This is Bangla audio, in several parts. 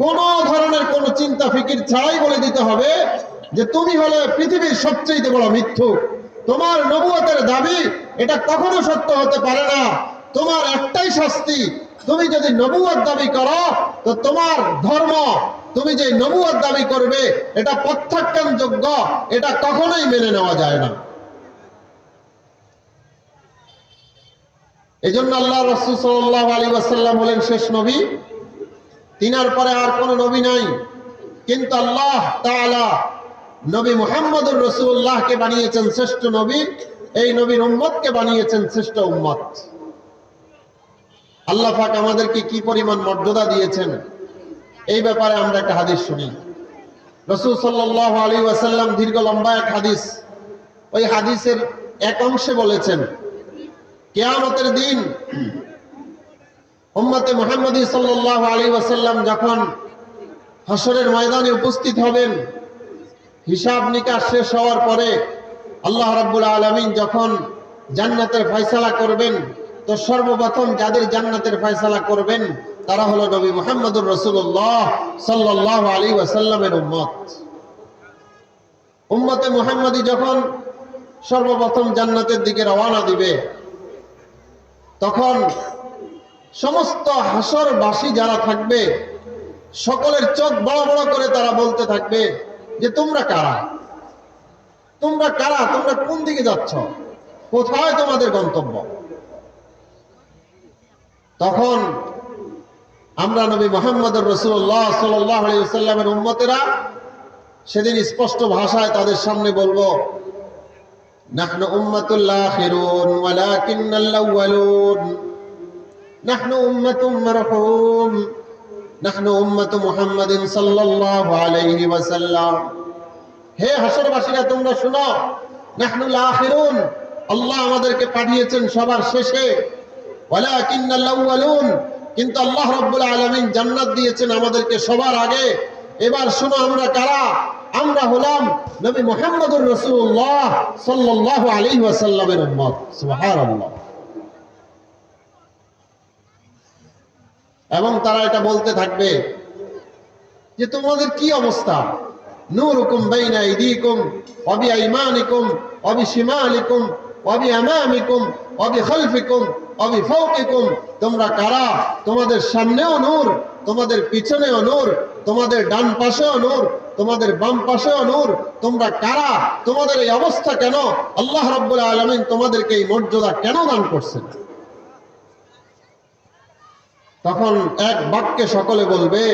কোন ধরনের কোন চিন্তা ফিকির ছাড়াই বলে দিতে হবে যে তুমি হলে পৃথিবীর সবচেয়ে বড় মিথ্যুক তোমার নবুয়তের দাবি এটা কখনো সত্য হতে পারে না। তোমার একটাই শাস্তি, তুমি যদি নবুয়ত দাবি করো, তো তোমার ধর্ম, তুমি যে নবুয়ত দাবি করবে, এটা প্রত্যাখ্যানযোগ্য, এটা কখনোই মেনে নেওয়া যায় না। এই জন্য আল্লাহ রসুল সাল্লাহ আলী ওয়াসাল্লাম হলেন শেষ নবী তিনার পরে আর কোনো নবী নাই। কিন্তু আল্লাহ তাআলা নবী মুহাম্মদুর রসুল্লাহকে বানিয়েছেন শ্রেষ্ঠ নবী, এই নবীর উম্মতকে বানিয়েছেন শ্রেষ্ঠ উম্মত। আল্লাহ পাক আমাদেরকে কি পরিমাণ মর্যাদা দিয়েছেন? এই ব্যাপারে আমরা একটা হাদিস শুনি। রসুল সাল্লাহ আলী ওয়াসাল্লাম দীর্ঘ লম্বা এক হাদিস, ওই হাদিসের এক অংশে বলেছেন, কেয়ামতের দিন উম্মতে মোহাম্মদী সাল্লাহ আলী ওয়াসাল্লাম যখন হাসরের ময়দানে উপস্থিত হবেন, হিসাব নিকাশ শেষ হওয়ার পরে আল্লাহ রাব্বুল আলমিন যখন জান্নাতের ফয়সালা করবেন, তো সর্বপ্রথম যাদের জান্নাতের ফয়সালা করবেন, তারা হলো নবী মোহাম্মদুর রসুল্লাহ সাল্লাহ আলী ওয়াসাল্লামের উম্মত। উম্মতে মোহাম্মদী যখন সর্বপ্রথম জান্নাতের দিকে রওয়ানা দিবে, তখন সমস্ত হাসর হাসরবাসী যারা থাকবে, সকলের চোখ বড় বড় করে তারা বলতে থাকবে যে, তোমরা কারা? তোমরা কারা? তোমরা কোন দিকে যাচ্ছ? কোথায় তোমাদের গন্তব্য? তখন আমরা নবী মোহাম্মদ রসুল্লাহ সাল্লামের উন্মতেরা সেদিন স্পষ্ট ভাষায় তাদের সামনে বলব, নাহন উম্মাতুল্লাহ نحن أمة مرحوم نحن أمة محمد صلى الله عليه وسلم হে হাসরবাসীরা তোমরা শোনো নাহনুল আখিরুন আল্লাহ আমাদেরকে পাঠিয়েছেন সবার শেষে ওয়ালাকিন্নাল আউয়ালুন কিন্তু আল্লাহ রাব্বুল আলামিন জান্নাত দিয়েছেন আমাদেরকে সবার আগে এবার শোনো আমরা কারা আমরা হলাম নবী মুহাম্মদুর রাসূলুল্লাহ সাল্লাল্লাহু আলাইহি ওয়াসাল্লামের উম্মত সুবহানাল্লাহ এবং তারা এটা বলতে থাকবে যে তোমাদের কি অবস্থা? ওয়া বিআইমানিকুম ওয়া বিশিমালিকুম ওয়া বিআমামিকুম ওয়া বিখালফিকুম ওয়া বিফাওকিকুম তোমরা কারা? তোমাদের সামনেও নূর, তোমাদের পিছনেও নূর, তোমাদের ডান পাশেও নূর, তোমাদের বাম পাশেও নূর। তোমরা কারা? তোমাদের এই অবস্থা কেন? আল্লাহ রাব্বুল আলামিন তোমাদেরকে এই মর্যাদা কেন দান করছেন? তখন এক বাক্যে সকলে বলবে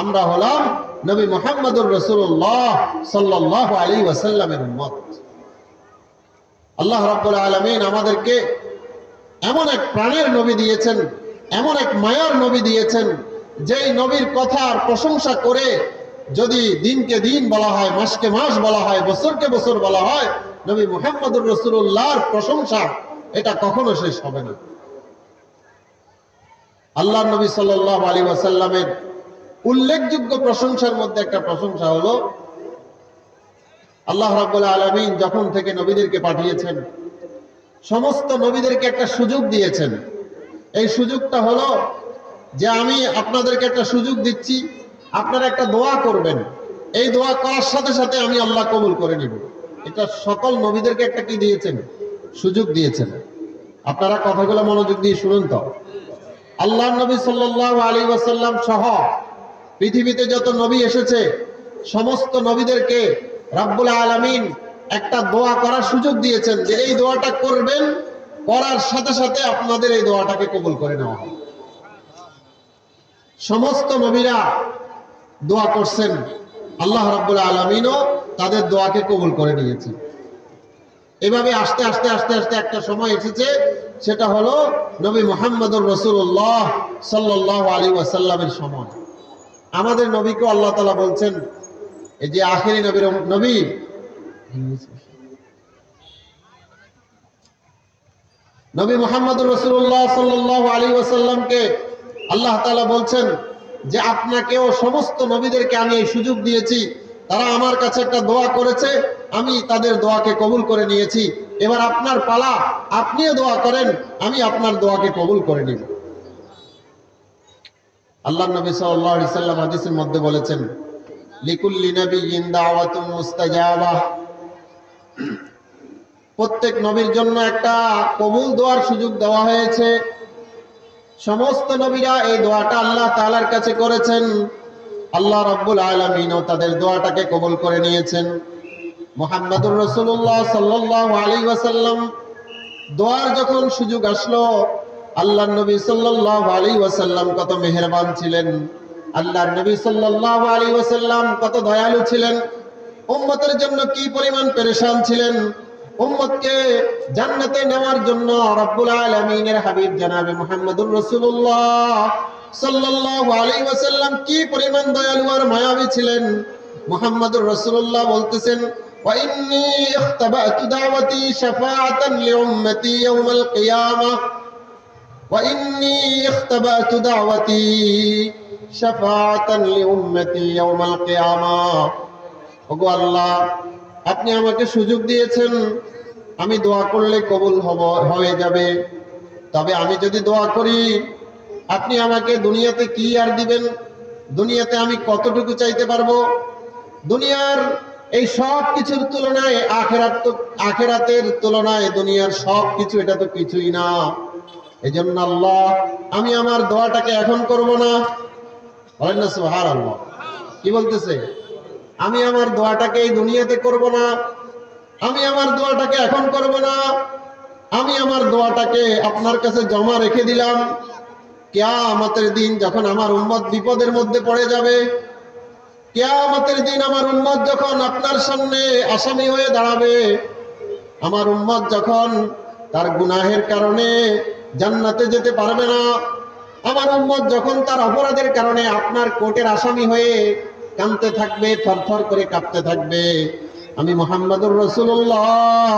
আমরা হলাম নবী মুহাম্মদুর রাসূলুল্লাহ সাল্লাল্লাহু আলাইহি ওয়াসাল্লামের উম্মত। আল্লাহ রাব্বুল আলামিন আমাদেরকে এমন এক প্রাণের নবী দিয়েছেন, এমন এক মায়ার নবী দিয়েছেন, যেই নবীর কথার প্রশংসা করে যদি দিনকে দিন বলা হয়, মাসকে মাস বলা হয়, বছরকে বছর বলা হয় নবী মুহাম্মদুর রসুল্লাহর প্রশংসা, এটা কখনো শেষ হবে না। আল্লাহ নবী সাল্লাহ আলী ওয়াসাল্লামের উল্লেখযোগ্য প্রশংসার মধ্যে একটা প্রশংসা হলো, আল্লাহ রাবুল আলমিন যখন থেকে নবীদেরকে পাঠিয়েছেন, সমস্ত নবীদেরকে একটা সুযোগ দিয়েছেন। এই সুযোগটা হলো যে আমি আপনাদেরকে একটা সুযোগ দিচ্ছি, আপনারা একটা দোয়া করবেন। এই দোয়া করার সাথে সাথে আমি আল্লাহ কবুল করে নিব। এটা সকল নবীদেরকে একটা কি দিয়েছেন? সুযোগ দিয়েছেন। আপনারা কথাগুলো মনোযোগ দিয়ে শুনুন তো। আল্লাহ নবী সাল্লাহ আলী ওয়াসাল্লাম সহ পৃথিবীতে যত নবী এসেছে, সমস্ত নবীদেরকে রাব্বুল আলমিন একটা দোয়া করার সুযোগ দিয়েছেন যে এই দোয়াটা করবেন, করার সাথে সাথে আপনাদের এই দোয়াটাকে কবুল করে নেওয়া হবে। সমস্ত নবীরা দোয়া করছেন, আল্লাহ রাব্বুল আলমিনও তাদের দোয়াকে কবুল করে নিয়েছেন এভাবে আস্তে আস্তে আস্তে আস্তে একটা সময় এসেছে, সেটা হলো নবী মোহাম্মদুর রসুল্লাহ সাল্লাহ আলী ওয়াসাল্লামের সময়। আমাদের নবীকে আল্লাহ তালা বলছেন, এই যে আখেরি নবীর নবী নবী মোহাম্মদুর রসুল্লাহ সাল্লাহ আলী ওয়াসাল্লামকে আল্লাহ তালা বলছেন যে, আপনাকেও সমস্ত নবীদেরকে আমি এই সুযোগ দিয়েছি তারা আমার কাছে একটা দোয়া করেছে, আমি তাদের দোয়াকে কবুল করে নিয়েছি। এবার আপনার পালা, আপনিও দোয়া করেন, আমি আপনার দোয়াকে কবুল করে নিব। আল্লাহ নবী আলাইহি সাল্লাম হাদিসের মধ্যে বলেছেন, লিকুল্লি মুস্তাজাবা। প্রত্যেক নবীর জন্য একটা কবুল দোয়ার সুযোগ দেওয়া হয়েছে। সমস্ত নবীরা এই দোয়াটা আল্লাহ তাআলার কাছে করেছেন। আল্লাহ রাব্বুল আলামিনও তাদের দোয়াটাকে কবুল করে নিয়েছেন। মোহাম্মদুর রসুল্লাহ সাল্লাল্লাহু আলাইহি ওয়াসাল্লাম দোয়ার যখন সুযোগ আসলো আল্লাহ নবী সাল্লাল্লাহু আলাইহি ওয়াসাল্লাম কত মেহরবান ছিলেন আল্লাহ নবী সাল্লাল্লাহু আলাইহি ওয়াসাল্লাম কত দয়ালু ছিলেন, উম্মতের জন্য কি পরিমাণ পেরেশান ছিলেন, উম্মতকে জান্নাতে নেওয়ার জন্য রব্বুল আলামিনের হাবিব জানাবে মোহাম্মদুর রাসূলুল্লাহ সাল্লাল্লাহু আলাইহি ওয়াসাল্লাম কি পরিমাণ দয়ালু আর মায়াবী ছিলেন মুহাম্মদুর রাসূলুল্লাহ বলতেছেন وإني اختبأت دعوتي شفاعة لأمتي يوم القيامة وإني اختبأت دعوتي شفاعة لأمتي يوم القيامة ওগো আল্লাহ আপনি আমাকে সুযোগ দিয়েছেন আমি দোয়া করলে কবুল হব হয়ে যাবে তবে আমি যদি দোয়া করি আপনি আমাকে দুনিয়াতে কি আর দিবেন? দুনিয়াতে আমি কতটুকু চাইতে পারব? দুনিয়ার এই সব কিছুর তুলনায় আখেরাত তো আখেরাতের তুলনায় দুনিয়ার সব কিছু, এটা তো কিছুই না। এই জন্য আল্লাহ, আমি আমার দোয়াটাকে এখন করব না। বলেন না সুহার আল্লাহ কি বলতেছে? আমি আমার দোয়াটাকে এই দুনিয়াতে করব না। আমি আমার দোয়াটাকে এখন করব না। আমি আমার দোয়াটাকে আপনার কাছে জমা রেখে দিলাম। কেয়ামতের দিন যখন আমার উম্মত বিপদের মধ্যে পড়ে যাবে, কেয়ামতের দিন আমার উম্মত যখন আপনার সামনে আসামি হয়ে দাঁড়াবে, আমার উম্মত যখন তার গুনাহের কারণে জান্নাতে যেতে পারবে না, আমার উম্মত যখন তার অপরাধের কারণে আপনার কোর্টের আসামি হয়ে কাঁদতে থাকবে, থরথর করে কাঁপতে থাকবে। আমি মোহাম্মদুর রসুল্লাহ